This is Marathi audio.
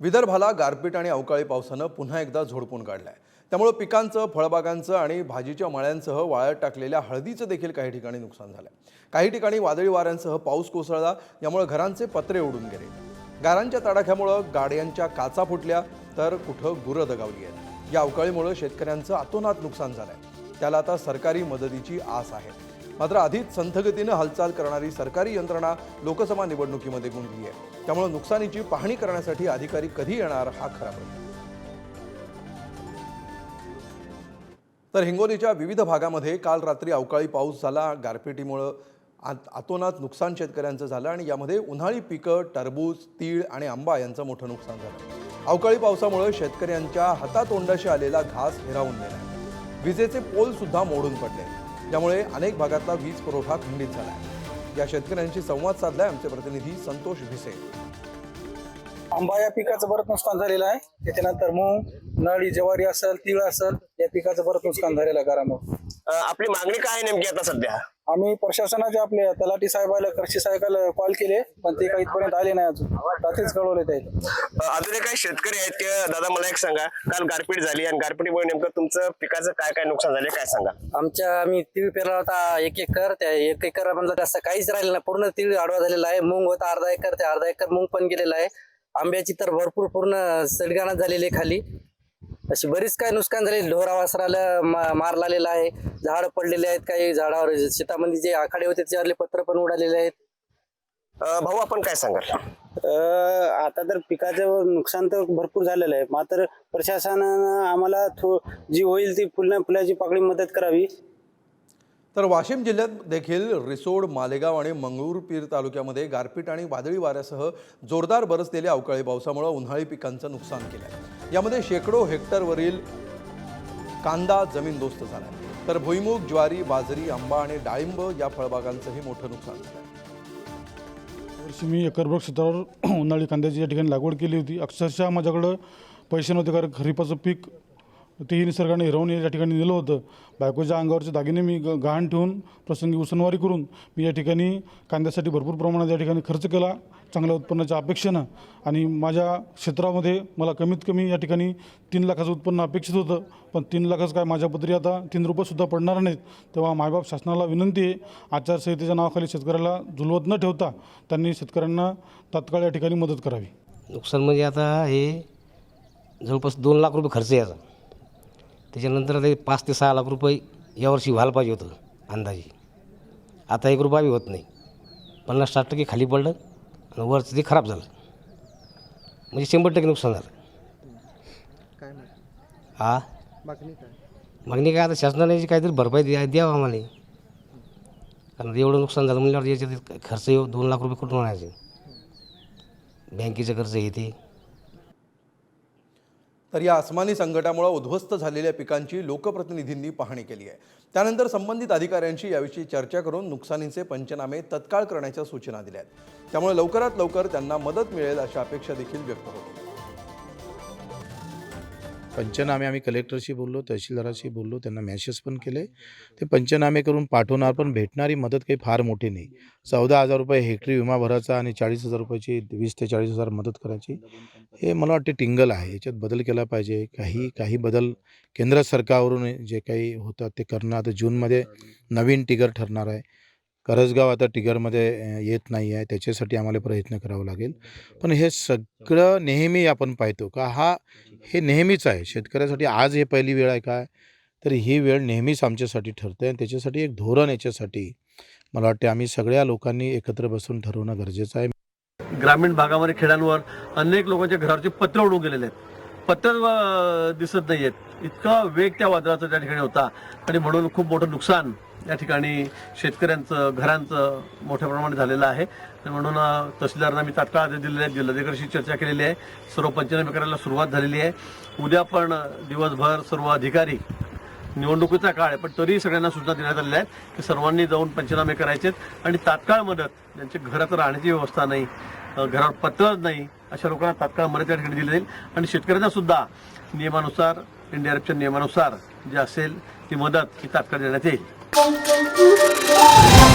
विदर्भाला गारपीट आणि अवकाळी पावसानं पुन्हा एकदा झोडपून काढलंय. त्यामुळं पिकांचं फळबागांचं आणि भाजीच्या मळ्यांसह वाळत टाकलेल्या हळदीचं देखील काही ठिकाणी नुकसान झालंय. काही ठिकाणी वादळी वाऱ्यांसह पाऊस कोसळला यामुळे घरांचे पत्रे उडून गेले. गारांच्या तडाख्यामुळं गाड्यांच्या काचा फुटल्या तर कुठं गुरं दगावली आहेत. या अवकाळीमुळं शेतकऱ्यांचं अतोनात नुकसान झालंय. त्याला आता सरकारी मदतीची आस आहे. मात्र आधीच संथगतीनं हालचाल करणारी सरकारी यंत्रणा लोकसभा निवडणुकीमध्ये गुंतली आहे. त्यामुळे नुकसानीची पाहणी करण्यासाठी अधिकारी कधी येणार हा खरा प्रश्न. तर हिंगोलीच्या विविध भागामध्ये काल रात्री अवकाळी पाऊस झाला. गारपिटीमुळं आत आतोनात नुकसान शेतकऱ्यांचं झालं आणि यामध्ये उन्हाळी पिकं टरबूज तीळ आणि आंबा यांचं मोठं नुकसान झालं. अवकाळी पावसामुळे शेतकऱ्यांच्या हातातोंडाशी आलेला घास हिरावून गेला. विजेचे पोल सुद्धा मोडून पडले. यामुळे अनेक भागातला वीज पुरवठा खंडित झाला आहे. या शेतकऱ्यांशी संवाद साधलाय आमचे प्रतिनिधी संतोष भिसे. आंबा या पिकाचं बरंच नुकसान झालेलं आहे. त्याच्यानंतर मूग नळी ज्वारी असेल तीळ असेल या पिकाचं बरंच नुकसान झालेलं आहे घरामुळे अ, आपली मागणी काय आहे नेमकी आता सध्या? आम्ही प्रशासनाचे आपले तलाठी साहेबाला कृषी साहेबाला कॉल केले पण ते काही इथपर्यंत आले नाही अजून. रात्रीच कळवले ते. अजून एक काही शेतकरी आहेत ते दादा मला एक सांगा. काल गारपीट झाली आणि गारपीटीमुळे नेमकं तुमचं पिकाचं काय काय नुकसान झाले काय सांगा? आमच्या आम्ही तीळ पेरला होता एक एकर. त्या एक एकर मधलं असं काहीच राहिलं नाही. पूर्ण तीळ आडवा झालेला आहे. मूग होता अर्धा एकर त्या अर्धा एकर मूग पण गेलेला आहे. आंब्याची तर भरपूर पूर्ण सडगाणा झालेली आहे खाली. अशी बरीच काय नुकसान झाले. ढोरा वासराला मा- मार लागलेला आहे. झाड पडलेले आहेत काही झाडावर. शेतामध्ये जे आखाडे होते त्याच्यावरले पत्र पण उडालेले आहेत. अ, भाऊ आपण काय सांगाल? अ, आता तर पिकाचं नुकसान तर भरपूर झालेलं आहे. मात्र प्रशासनानं आम्हाला थो जी होईल ती फुल फुलाची पाकळी मदत करावी. तर वाशिम जिल्ह्यात देखील रिसोड मालेगाव आणि मंगळूरपीर तालुक्यामध्ये गारपीट आणि वादळी वाऱ्यासह जोरदार बरसलेल्या अवकाळी पावसामुळे उन्हाळी पिकांचं नुकसान केलं आहे यामध्ये शेकडो हेक्टरवरील कांदा जमीनदोस्त झाला आहे तर भुईमूग ज्वारी बाजरी आंबा आणि डाळिंब या फळबागांचंही मोठं नुकसान झालं आहे वर्षी मी एकरभर क्षेत्रावर उन्हाळी कांद्याची या ठिकाणी लागवड केली होती. अक्षरशः माझ्याकडं पैसे नव्हते कारण खरीपाचं पीक तेही निसर्गाने हिरवून या ठिकाणी नेलं होतं. बायकोच्या अंगावरचे दागिने मी गहाण ठेवून प्रसंगी उसनवारी करून मी या ठिकाणी कांद्यासाठी भरपूर प्रमाणात या ठिकाणी खर्च केला चांगल्या उत्पन्नाच्या अपेक्षेनं. आणि माझ्या क्षेत्रामध्ये मला कमीत कमी या ठिकाणी तीन लाखाचं उत्पन्न अपेक्षित होतं. पण तीन लाखाचं काय माझ्या पदरी आता तीन रुपयेसुद्धा पडणार नाहीत. तेव्हा मायबाप शासनाला विनंती आहे आचारसंहितेच्या नावाखाली शेतकऱ्याला झुलवत न ठेवता त्यांनी शेतकऱ्यांना तात्काळ या ठिकाणी मदत करावी. नुकसान म्हणजे आता हे जवळपास दोन लाख रुपये खर्च यायचा त्याच्यानंतर ते पाच ते सहा लाख रुपये यावर्षी व्हायला पाहिजे होतं अंदाजे. आता एक रुपया बी होत नाही. पन्नास साठ टक्के खाली पडलं आणि वरचं ते खराब झालं. म्हणजे शंभर टक्के नुकसान झालं. हा मागणी काय? आता शासनाने याची काहीतरी भरपाई द्या द्यावं आम्हाला. कारण एवढं नुकसान झालं म्हणल्यावर याच्यात खर्च येऊ दोन लाख रुपये कुठून आणायचे? बँकेचं खर्च हे ते तर या अस्मानी संकटामुळे उद्ध्वस्त झालेल्या पिकांची लोकप्रतिनिधींनी पाहणी केली आहे. त्यानंतर संबंधित अधिकाऱ्यांशी याविषयी चर्चा करून नुकसानीचे पंचनामे तत्काळ करण्याच्या सूचना दिल्या आहेत. त्यामुळे लवकरात लवकर त्यांना मदत मिळेल अशी अपेक्षा देखील व्यक्त होते पंचनामे आम्ही कलेक्टरशी बोललो तहसीलदाराशी बोललो त्यांना मॅसेज पण केले. ते पंचनामे करून पाठवणार पण भेटणारी मदत काही फार मोठी नाही. चौदा हजार रुपये हेक्टरी विमा भरायचा आणि चाळीस हजार रुपयाची वीस ते चाळीस हजार मदत करायची. हे मला वाटते टिंगल आहे. याच्यात बदल केला पाहिजे. काही काही बदल केंद्र सरकारवरून जे काही होतात ते करणं आता जूनमध्ये नवीन टिगर ठरणार आहे. करसगाव आता टिगरमध्ये येत नाही आहे. त्याच्यासाठी आम्हाला प्रयत्न करावा लागेल. पण हे सगळं नेहमी आपण पाहतो का हा हे नेहमीच आहे. शेतकऱ्यासाठी आज हे पहिली वेळ आहे काय तर ही वेळ नेहमीच आमच्यासाठी ठरते आणि त्याच्यासाठी एक धोरण याच्यासाठी मला वाटते आम्ही सगळ्या लोकांनी एकत्र बसून ठरवणं गरजेचं आहे. ग्रामीण भागामध्ये खेड्यांवर अनेक लोकांच्या घरावरचे पत्र उडून गेलेले आहेत. पत्र दिसत नाही आहेत इतका वेग त्या वादळाचा त्या ठिकाणी होता आणि म्हणून खूप मोठं नुकसान या ठिकाणी शेतकऱ्यांचं घरांचं मोठ्या प्रमाणात झालेलं आहे. म्हणून तहसीलदारांना मी तात्काळ आदेश दिलेले आहेत. जिल्हाधिकाऱ्यांशी चर्चा केलेली आहे. सर्व पंचनामे करायला सुरुवात झालेली आहे. उद्या पण दिवसभर सर्व अधिकारी निवडणुकीचा काळ आहे. पण तरी सगळ्यांना सूचना देण्यात आलेल्या आहेत की सर्वांनी जाऊन पंचनामे करायचेत. आणि तात्काळ मदत ज्यांच्या घरात राहण्याची व्यवस्था नाही घरावर पत्र नाही अशा लोकांना तात्काळ मदत या ठिकाणी दिली जाईल. आणि शेतकऱ्यांना सुद्धा नियमानुसार एनडीआरएफच्या नियमानुसार जे असेल ती मदत ही तात्काळ देण्यात येईल. Bom, bom.